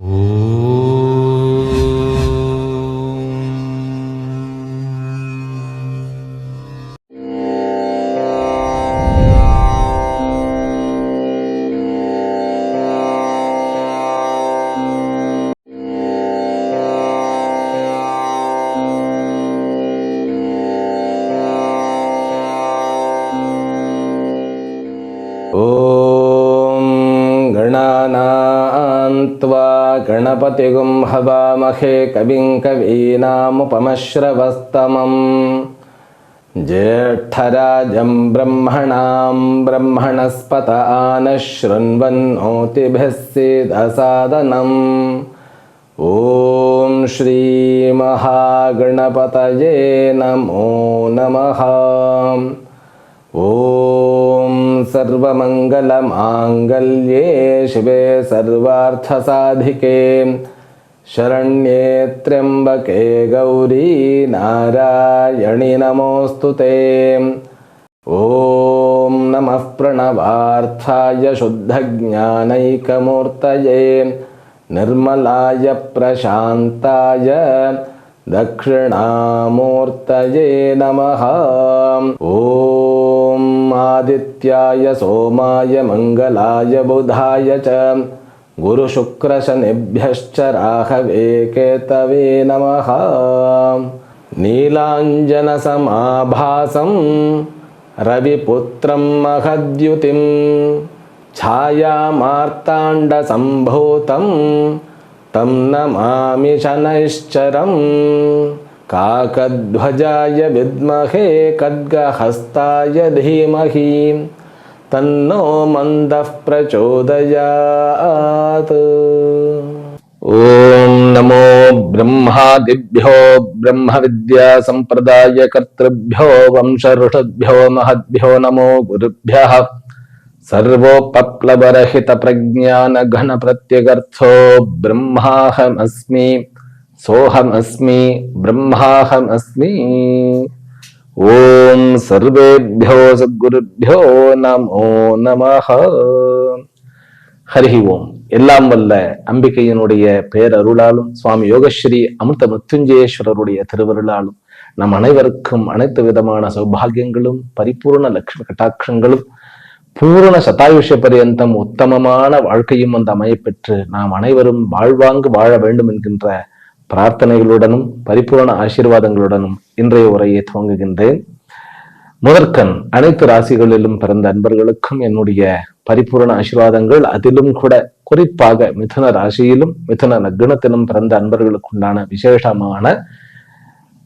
哦。गणपतिगुं हवामहे कविं कवीनामुपमश्रवस्तमम्। ज्येष्ठराजं ब्रह्मणां ब्रह्मणस्पत आनः शृण्वन्नोतिभिः सीदसादनम् ॐ श्रीमहागणपतये नमो नमः। ॐ सर्वमङ्गलमाङ्गल्ये शिवे सर्वार्थसाधिके। शरण्ये त्र्यम्बके गौरी नारायणि नमोऽस्तु ते। ॐ नमः प्रणवार्थाय शुद्धज्ञानैकमूर्तये। निर्मलाय प्रशान्ताय दक्षिणामूर्तये नमः। ॐ आदित्याय सोमाय मङ्गलाय बुधाय च गुरुशुक्रशनिभ्यश्च राहवे केतवे नमः नीलाञ्जनसमाभासं रविपुत्रं महद्युतिं छायामार्ताण्डसम्भूतं तं नमामि शनैश्चरं काकध्वजाय विद्महे खड्गहस्ताय धीमहि तन्नो मन्दः प्रचोदयात्। ॐ नमो ब्रह्मादिभ्यो ब्रह्म ब्रह्मविद्यासम्प्रदायकर्तृभ्यो वंशऋषभ्यो महद्भ्यो नमो गुरुभ्यः। सर्वोपप्लवरहितप्रज्ञानघनप्रत्यगर्थो ब्रह्माहमस्मि। சோஹம் அஸ்மி பிரம்மாஹம் அஸ்மி. ஓம் சர்வேபியோ சத்குருபியோ நமோ நமஹ. ஹரிஹி ஓம். எல்லாம் வல்ல அம்பிகையினுடைய பேரருளாலும் சுவாமி யோகஸ்ரீ அமிர்த மத்துஞ்சேஸ்வரருடைய திருவருளாலும் நம் அனைவருக்கும் அனைத்து விதமான சௌபாகியங்களும் பரிபூர்ண லக்ஷ்மி கட்டாட்சங்களும் பூரண சதாயுஷ பரியந்தம் உத்தமமான வாழ்க்கையும் வந்து அமையப்பெற்று நாம் அனைவரும் வாழ்வாங்கு வாழ வேண்டும் என்கின்ற பிரார்த்தனைகளுடனும் பரிபூரண ஆசீர்வாதங்களுடனும் இன்றைய உரையை துவங்குகின்றேன். முதற்கண் அனைத்து ராசிகளிலும் பிறந்த அன்பர்களுக்கும் என்னுடைய பரிபூரண ஆசீர்வாதங்கள். அதிலும் கூட குறிப்பாக மிதுன ராசியிலும் மிதுன நக்னத்திலும் பிறந்த அன்பர்களுக்கு உண்டான விசேஷமான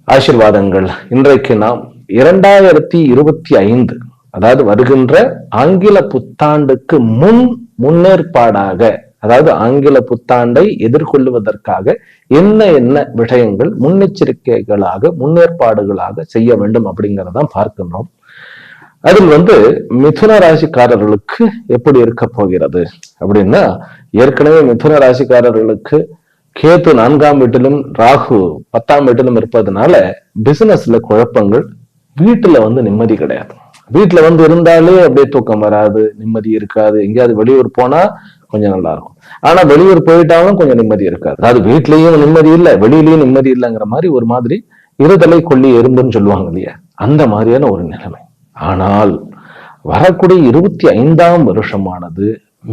ஆசிர்வாதங்கள். இன்றைக்கு நாம் இரண்டாயிரத்தி இருபத்தி ஐந்து அதாவது வருகின்ற ஆங்கில புத்தாண்டுக்கு முன் முன்னேற்பாடாக அதாவது ஆங்கில புத்தாண்டை எதிர்கொள்வதற்காக என்ன என்ன விஷயங்கள் முன்னெச்சரிக்கைகளாக முன்னேற்பாடுகளாக செய்ய வேண்டும் அப்படிங்கிறதான் பார்க்கணும் அதில் வந்து மிதுன ராசிக்காரர்களுக்கு எப்படி இருக்க போகிறது அப்படின்னா ஏற்கனவே மிதுன ராசிக்காரர்களுக்கு கேத்து நான்காம் வீட்டிலும் ராகு பத்தாம் வீட்டிலும் இருப்பதனால பிசினஸ்ல குழப்பங்கள் வீட்டுல வந்து நிம்மதி கிடையாது. வீட்டுல வந்து இருந்தாலே அப்படியே தூக்கம் வராது நிம்மதி இருக்காது. எங்கேயாவது வெளியூர் போனா கொஞ்சம் நல்லா இருக்கும் ஆனா வெளியூர் போயிட்டாலும் கொஞ்சம் நிம்மதி இருக்காது. அதாவது வீட்லயும் நிம்மதி இல்லை வெளியிலயும் நிம்மதி இல்லைங்கிற மாதிரி ஒரு மாதிரி இருதலை கொல்லி எறும்புன்னு சொல்லுவாங்க இல்லையா? அந்த மாதிரியான ஒரு நிலைமை. ஆனால் வரக்கூடிய இருபத்தி ஐந்தாம் வருஷமானது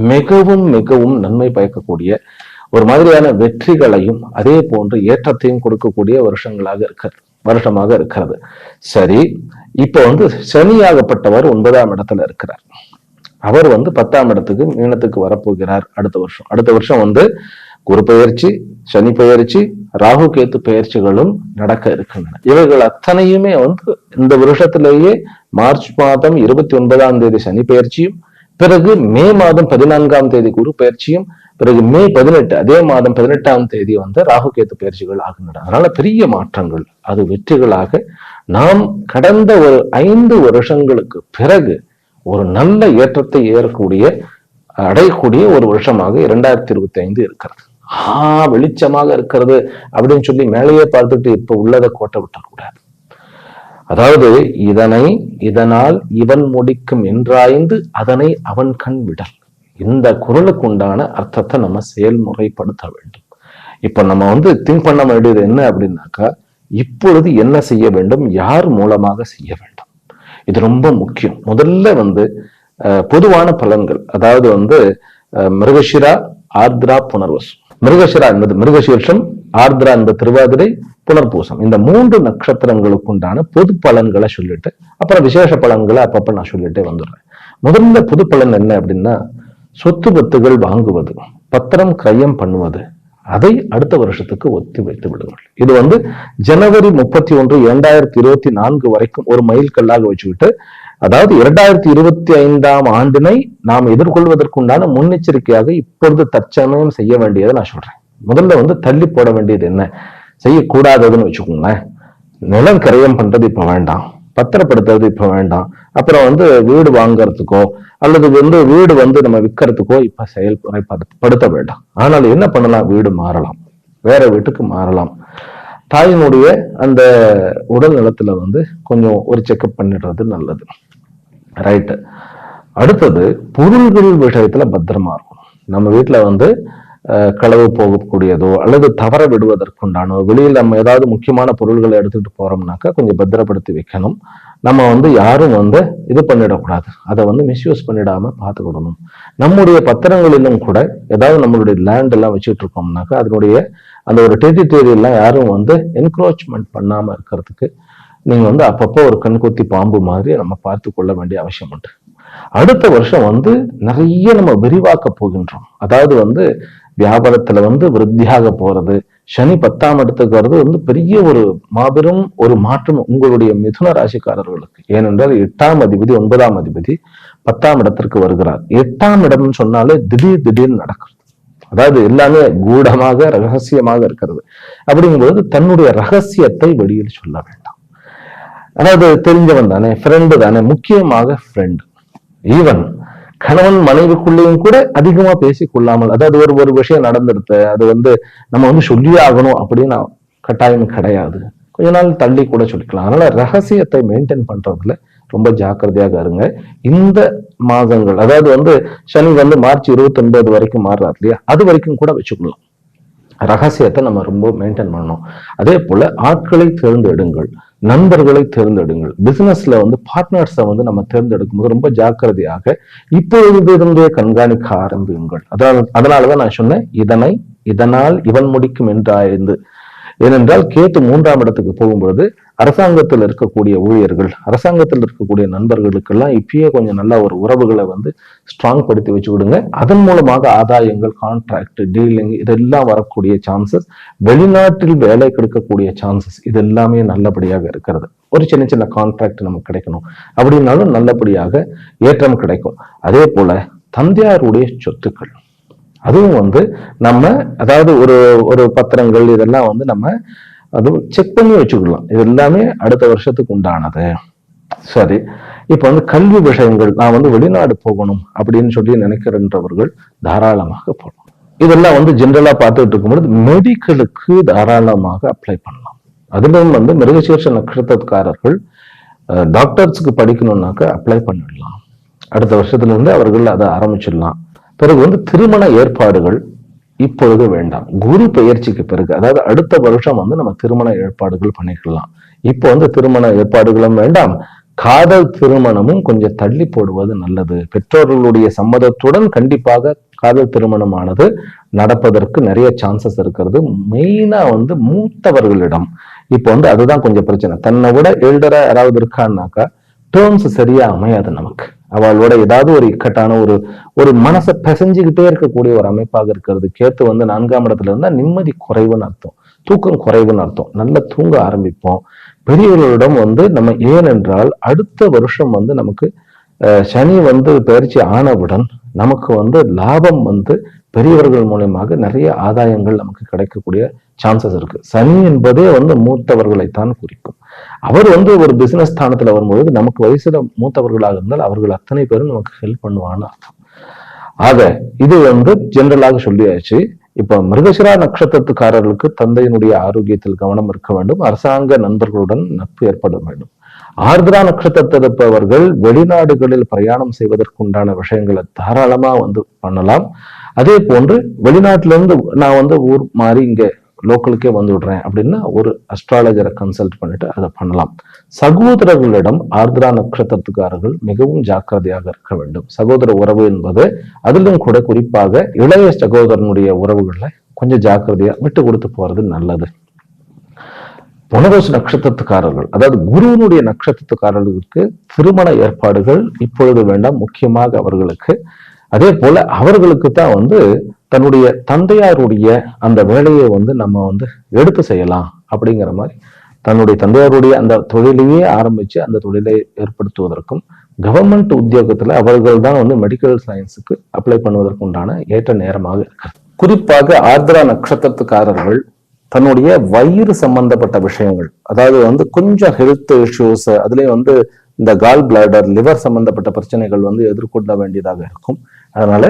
மிகவும் மிகவும் நன்மை பயக்கக்கூடிய ஒரு மாதிரியான வெற்றிகளையும் அதே போன்று ஏற்றத்தையும் கொடுக்கக்கூடிய வருஷங்களாக இருக்கிறது வருஷமாக இருக்கிறது. சரி இப்போ வந்து சனியாகப்பட்டவர் ஒன்பதாம் இடத்துல இருக்கிறார். அவர் வந்து பத்தாம் இடத்துக்கு மீனத்துக்கு வரப்போகிறார் அடுத்த வருஷம். அடுத்த வருஷம் வந்து குரு பெயர்ச்சி சனி பெயர்ச்சி ராகு கேத்து பெயர்ச்சிகளும் நடக்க இருக்கின்றன. இவைகள் அத்தனையுமே வந்து இந்த வருஷத்திலேயே மார்ச் மாதம் இருபத்தி ஒன்பதாம் தேதி சனி பெயர்ச்சியும் பிறகு மே மாதம் பதினான்காம் தேதி குரு பயிற்சியும் பிறகு மே பதினெட்டு அதே மாதம் பதினெட்டாம் தேதி வந்து ராகு கேத்து பயிற்சிகள் ஆகின்றன. அதனால பெரிய மாற்றங்கள் அது வெற்றிகளாக நாம் கடந்த ஒரு ஐந்து வருஷங்களுக்கு பிறகு ஒரு நல்ல ஏற்றத்தை ஏறக்கூடிய அடையக்கூடிய ஒரு வருஷமாக இரண்டாயிரத்தி இருபத்தி ஐந்து இருக்கிறது. ஆஹ் வெளிச்சமாக இருக்கிறது அப்படின்னு சொல்லி மேலேயே பார்த்துட்டு இப்ப உள்ளதை கோட்டை விட்டக்கூடாது அதாவது இதனை இதனால் இவன் முடிக்கும் என்றாய்ந்து அதனை அவன் கண் விடல். இந்த குரலுக்கு உண்டான அர்த்தத்தை நம்ம செயல்முறைப்படுத்த வேண்டும். இப்ப நம்ம வந்து திங்க் பண்ண வேண்டியது என்ன அப்படின்னாக்கா இப்பொழுது என்ன செய்ய வேண்டும்? யார் மூலமாக செய்ய வேண்டும்? இது ரொம்ப முக்கியம். முதல்ல வந்து பொதுவான பலன்கள். அதாவது வந்து மிருகஷிரா ஆர்திரா புனர்வசம் மிருகஷிரா என்பது மிருகசீர்ஷம் ஆர்திரா என்பது திருவாதிரை புனர்பூசம். இந்த மூன்று நட்சத்திரங்களுக்கு உண்டான பொது பலன்களை சொல்லிட்டு அப்புறம் விசேஷ பலன்களை அப்பப்ப நான் சொல்லிட்டே வந்துடுறேன். முதல்ல பொது பலன் என்ன அப்படின்னா சொத்து பத்துகள் வாங்குவது பத்திரம் கிரயம் பண்ணுவது அதை அடுத்த வருஷத்துக்கு ஒத்தி வைத்து விடுங்கள் இது வந்து ஜனவரி முப்பத்தி ஒன்று இரண்டாயிரத்தி இருபத்தி நான்கு வரைக்கும் ஒரு மைல்கல்லாக வச்சுக்கிட்டு அதாவது இரண்டாயிரத்தி இருபத்தி ஐந்தாம் ஆண்டினை நாம் எதிர்கொள்வதற்குண்டான முன்னெச்சரிக்கையாக இப்பொழுது தற்சமயம் செய்ய வேண்டியதை நான் சொல்றேன். முதல்ல வந்து தள்ளி போட வேண்டியது என்ன? செய்யக்கூடாததுன்னு வச்சுக்கோங்களேன். நிலம் கரையம் பண்றது இப்ப வேண்டாம். பத்திரப்படுத்துறது இப்ப வேண்டாம். அப்புறம் வந்து வீடு வாங்கறதுக்கோ அல்லது வந்து வீடு வந்து நம்ம விற்கிறதுக்கோ இப்ப செயல்முறைப்படுத்த வேண்டாம். ஆனால் என்ன பண்ணலாம்? வீடு மாறலாம். வேற வீட்டுக்கு மாறலாம். தாயினுடைய அந்த உடல் நலத்துல வந்து கொஞ்சம் ஒரு செக்அப் பண்ணிடுறது நல்லது. ரைட்டு அடுத்தது பொருள்கள் விஷயத்துல பத்திரமா இருக்கும் நம்ம வீட்டுல வந்து களவு போகக்கூடியதோ அல்லது தவற விடுவதற்குண்டானோ வெளியில் நம்ம ஏதாவது முக்கியமான பொருள்களை எடுத்துட்டு போகிறோம்னாக்கா கொஞ்சம் பத்திரப்படுத்தி வைக்கணும். நம்ம வந்து யாரும் வந்து இது பண்ணிடக்கூடாது. அதை வந்து மிஸ்யூஸ் பண்ணிடாம பார்த்துக்கிடணும். நம்முடைய பத்திரங்களிலும் கூட ஏதாவது நம்மளுடைய லேண்ட் எல்லாம் வச்சுட்டு இருக்கோம்னாக்கா அதனுடைய அந்த ஒரு டெரிட்டரி எல்லாம் யாரும் வந்து என்க்ரோச்மெண்ட் பண்ணாம இருக்கிறதுக்கு நீங்க வந்து அப்பப்போ ஒரு கண்கொத்தி பாம்பு மாதிரி நம்ம பார்த்து கொள்ள வேண்டிய அவசியம் உண்டு. அடுத்த வருஷம் வந்து நிறைய நம்ம விரிவாக்க போகின்றோம். அதாவது வந்து வியாபாரத்துல வந்து விருத்தியாக போறது. சனி பத்தாம் இடத்துக்கு வர்றது வந்து பெரிய ஒரு மாபெரும் ஒரு மாற்றம் உங்களுடைய மிதுன ராசிக்காரர்களுக்கு. ஏனென்றால் எட்டாம் அதிபதி ஒன்பதாம் அதிபதி பத்தாம் இடத்திற்கு வருகிறார். எட்டாம் இடம்னு சொன்னாலே திடீர் திடீர்னு நடக்கிறது. அதாவது எல்லாமே கூடமாக ரகசியமாக இருக்கிறது. அப்படிங்கும்போது தன்னுடைய ரகசியத்தை வெளியில் சொல்ல வேண்டாம். அதாவது தெரிஞ்சவன் தானே ஃப்ரெண்டு தானே முக்கியமாக ஃப்ரெண்டு ஈவன் கணவன் மனைவிக்குள்ளேயும் கூட அதிகமா பேசிக்கொள்ளாமல் அதாவது ஒரு ஒரு விஷயம் நடந்துடுது அது வந்து நம்ம வந்து சொல்லியே ஆகணும் அப்படின்னு கட்டாயம் கிடையாது. கொஞ்ச நாள் தள்ளி கூட சொல்லிக்கலாம். அதனால ரகசியத்தை மெயின்டைன் பண்றதுல ரொம்ப ஜாக்கிரதையாக இருங்க. இந்த மாதங்கள் அதாவது வந்து சனி வந்து மார்ச் இருபத்தி ஒன்பது வரைக்கும் மாறுறாரு இல்லையா? அது வரைக்கும் கூட வச்சுக்கலாம். ரகசியத்தை நம்ம ரொம்ப மெயின்டைன் பண்ணணும். அதே போல ஆட்களை தேர்ந்தெடுங்கள். நண்பர்களை தேர்ந்தெடுங்கள். பிசினஸ்ல வந்து பார்ட்னர்ஸை வந்து நம்ம தேர்ந்தெடுக்கும் போது ரொம்ப ஜாக்கிரதையாக இப்பொழுது இருந்தே கண்காணிக்க ஆரம்பியுங்கள். அதாவது அதனாலதான் நான் சொன்னேன் இதனை இதனால் இவன் முடிக்கும் என்றாய்ந்து ஏனென்றால் கேத்து மூன்றாம் இடத்துக்கு போகும்பொழுது அரசாங்கத்தில் இருக்கக்கூடிய ஊழியர்கள் அரசாங்கத்தில் இருக்கக்கூடிய நண்பர்களுக்கெல்லாம் இப்பயே கொஞ்சம் நல்ல ஒரு உறவுகளை வந்து ஸ்ட்ராங் படுத்தி வச்சு விடுங்க. அதன் மூலமாக ஆதாயங்கள் கான்ட்ராக்ட் டீலிங் இதெல்லாம் வரக்கூடிய சான்சஸ் வெளிநாட்டில் வேலை கிடைக்கக்கூடிய சான்சஸ் இது எல்லாமே நல்லபடியாக இருக்கிறது. ஒரு சின்ன சின்ன கான்ட்ராக்ட் நமக்கு கிடைக்கணும். அப்படின்னாலும் நல்லபடியாக ஏற்றம் கிடைக்கும். அதே போல தந்தையாருடைய சொத்துக்கள். அதுவும் வந்து நம்ம அதாவது ஒரு ஒரு பத்திரங்கள் இதெல்லாம் வந்து நம்ம அது செக் பண்ணி வச்சுக்கலாம். இது எல்லாமே அடுத்த வருஷத்துக்கு உண்டானது. சரி. இப்ப வந்து கல்வி விஷயங்கள் நான் வந்து வெளிநாடு போகணும் அப்படின்னு சொல்லி நினைக்கிறன்றவர்கள் தாராளமாக போகணும் இதெல்லாம் வந்து ஜென்ரலா பார்த்துட்டு இருக்கும்பொழுது மெடிக்கலுக்கு தாராளமாக அப்ளை பண்ணலாம். அதுலயும் வந்து மிருகசீர்ஷ நட்சத்திரக்காரர்கள் டாக்டர்ஸ்க்கு படிக்கணும்னாக்க அப்ளை பண்ணிடலாம். அடுத்த வருஷத்துல இருந்து அவர்கள் அதை ஆரம்பிச்சிடலாம். பிறகு வந்து திருமண ஏற்பாடுகள் இப்பொழுது வேண்டாம். குரு பெயர்ச்சிக்கு பிறகு அதாவது அடுத்த வருஷம் வந்து நம்ம திருமண ஏற்பாடுகள் பண்ணிக்கலாம். இப்போ வந்து திருமண ஏற்பாடுகளும் வேண்டாம். காதல் திருமணமும் கொஞ்சம் தள்ளி போடுவது நல்லது. பெற்றோர்களுடைய சம்மதத்துடன் கண்டிப்பாக காதல் திருமணமானது நடப்பதற்கு நிறைய சான்சஸ் இருக்கிறது. மெயினா வந்து மூத்தவர்களிடம். இப்போ வந்து அதுதான் கொஞ்சம் பிரச்சனை. தன்னை விட எல்டரா யாராவது இருக்கான்னாக்கா டேர்ம்ஸ் சரியா அமையாது நமக்கு. அவளோட ஏதாவது ஒரு இக்கட்டான ஒரு ஒரு மனசை பிசைஞ்சுக்கிட்டே இருக்கக்கூடிய ஒரு அமைப்பாக இருக்கிறது. கேத்து வந்து நான்காம் இடத்துல இருந்தா நிம்மதி குறைவுன்னு அர்த்தம். தூக்கம் குறைவுன்னு அர்த்தம். நல்லா தூங்க ஆரம்பிப்போம். பெரியவர்களிடம் வந்து நம்ம ஏனென்றால் அடுத்த வருஷம் வந்து நமக்கு சனி வந்து பயிற்சி ஆனவுடன் நமக்கு வந்து லாபம் வந்து பெரியவர்கள் மூலயமாக நிறைய ஆதாயங்கள் நமக்கு கிடைக்கக்கூடிய சான்சஸ் இருக்கு. சனி என்பதே வந்து மூத்தவர்களைத்தான் குறிக்கும். அவர் வந்து ஒரு பிசினஸ் ஸ்தானத்துல வரும்போது நமக்கு வயசுல மூத்தவர்களாக இருந்தால் அவர்கள் அத்தனை பேரும் நமக்கு ஹெல்ப் பண்ணுவான்னு அர்த்தம். ஆக இது வந்து ஜென்ரலாக சொல்லியாச்சு. இப்ப மிருகசிரா நட்சத்திரத்துக்காரர்களுக்கு தந்தையினுடைய ஆரோக்கியத்தில் கவனம் இருக்க வேண்டும். அரசாங்க நண்பர்களுடன் நட்பு ஏற்பட வேண்டும். ஆர்திரா நட்சத்திரத்திருப்பவர்கள் வெளிநாடுகளில் பிரயாணம் செய்வதற்குண்டான விஷயங்களை தாராளமா வந்து பண்ணலாம். அதே போன்று வெளிநாட்டிலிருந்து நான் வந்து ஊர் மாறி இங்க லோக்கலுக்கே வந்து விடுறேன் அப்படின்னா ஒரு அஸ்ட்ராலஜரை கன்சல்ட் பண்ணிட்டு அதை பண்ணலாம். சகோதரர்களிடம் ஆர்திரா நட்சத்திரத்துக்காரர்கள் மிகவும் ஜாக்கிரதையாக இருக்க வேண்டும். சகோதர உறவு என்பது அதிலும் கூட குறிப்பாக இளைய சகோதரனுடைய உறவுகளை கொஞ்சம் ஜாக்கிரதையா விட்டு கொடுத்து போறது நல்லது. புனரோச நட்சத்திரத்துக்காரர்கள் அதாவது குருவினுடைய நட்சத்திரத்துக்காரர்களுக்கு திருமண ஏற்பாடுகள் இப்பொழுது வேண்டாம் முக்கியமாக அவர்களுக்கு. அதே போல அவர்களுக்கு தான் வந்து தன்னுடைய தந்தையாருடைய அந்த வேலையை வந்து நம்ம வந்து எடுத்து செய்யலாம் அப்படிங்கிற மாதிரி தன்னுடைய தந்தையாருடைய அந்த தொழிலையே ஆரம்பிச்சு அந்த தொழிலை ஏற்படுத்துவதற்கும் கவர்மெண்ட் உத்தியோகத்துல அவர்கள் தான் வந்து மெடிக்கல் சயின்ஸுக்கு அப்ளை பண்ணுவதற்கு உண்டான ஏற்ற நேரமாக இருக்கிறது குறிப்பாக ஆர்திரா நட்சத்திரத்துக்காரர்கள் தன்னுடைய வயிறு சம்பந்தப்பட்ட விஷயங்கள் அதாவது வந்து கொஞ்சம் ஹெல்த் இஷ்யூஸ் அதுலயும் வந்து இந்த கால் பிளாடர் லிவர் சம்பந்தப்பட்ட பிரச்சனைகள் வந்து எதிர்கொள்ள வேண்டியதாக இருக்கும். அதனால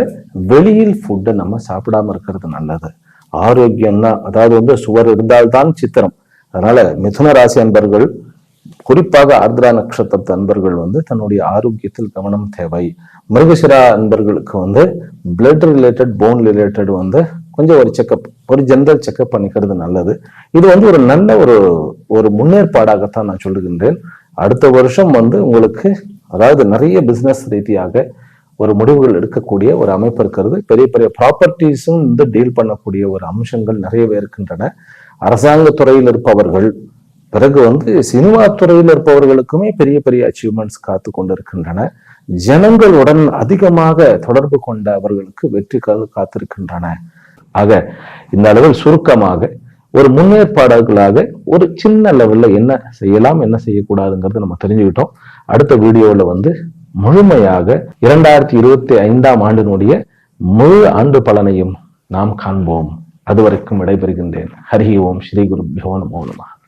வெளியில் ஃபுட்டை நம்ம சாப்பிடாம இருக்கிறது நல்லது. ஆரோக்கியம் தான் அதாவது வந்து சுவர் இருந்தால்தான் சித்திரம். அதனால மிதுன ராசி அன்பர்கள் குறிப்பாக ஆர்திரா நட்சத்திரத்து அன்பர்கள் வந்து தன்னுடைய ஆரோக்கியத்தில் கவனம் தேவை. மிருகசிரா அன்பர்களுக்கு வந்து பிளட் ரிலேட்டட் போன் ரிலேட்டட் வந்து கொஞ்சம் ஒரு செக்கப் ஒரு ஜென்ரல் செக்கப் பண்ணிக்கிறது நல்லது. இது வந்து ஒரு நல்ல ஒரு ஒரு முன்னேற்பாடாகத்தான் நான் சொல்லுகின்றேன். அடுத்த வருஷம் வந்து உங்களுக்கு அதாவது நிறைய பிசினஸ் ரீதியாக ஒரு முடிவுகள் எடுக்கக்கூடிய ஒரு அமைப்பு இருக்கிறது. பெரிய பெரிய ப்ராப்பர்ட்டிஸும் வந்து டீல் பண்ணக்கூடிய ஒரு அம்சங்கள் நிறையவே இருக்கின்றன. அரசாங்க துறையில் இருப்பவர்கள் பிறகு வந்து சினிமா துறையில் இருப்பவர்களுக்குமே பெரிய பெரிய அச்சீவ்மெண்ட்ஸ் காத்து கொண்டிருக்கின்றன. ஜனங்களுடன் அதிகமாக தொடர்பு கொண்ட அவர்களுக்கு வெற்றிகள் காத்திருக்கின்றன. ஆக இந்த அளவில் சுருக்கமாக ஒரு முன்னேற்பாடுகளாக ஒரு சின்ன லெவல்ல என்ன செய்யலாம் என்ன செய்யக்கூடாதுங்கிறது நம்ம தெரிஞ்சுக்கிட்டோம். அடுத்த வீடியோவில் வந்து முழுமையாக இரண்டாயிரத்தி இருபத்தி ஐந்தாம் ஆண்டினுடைய முழு ஆண்டு பலனையும் நாம் காண்போம். அதுவரைக்கும் விடைபெறுகின்றேன். ஹரி ஓம் ஸ்ரீ குரு நமோ மௌனமாக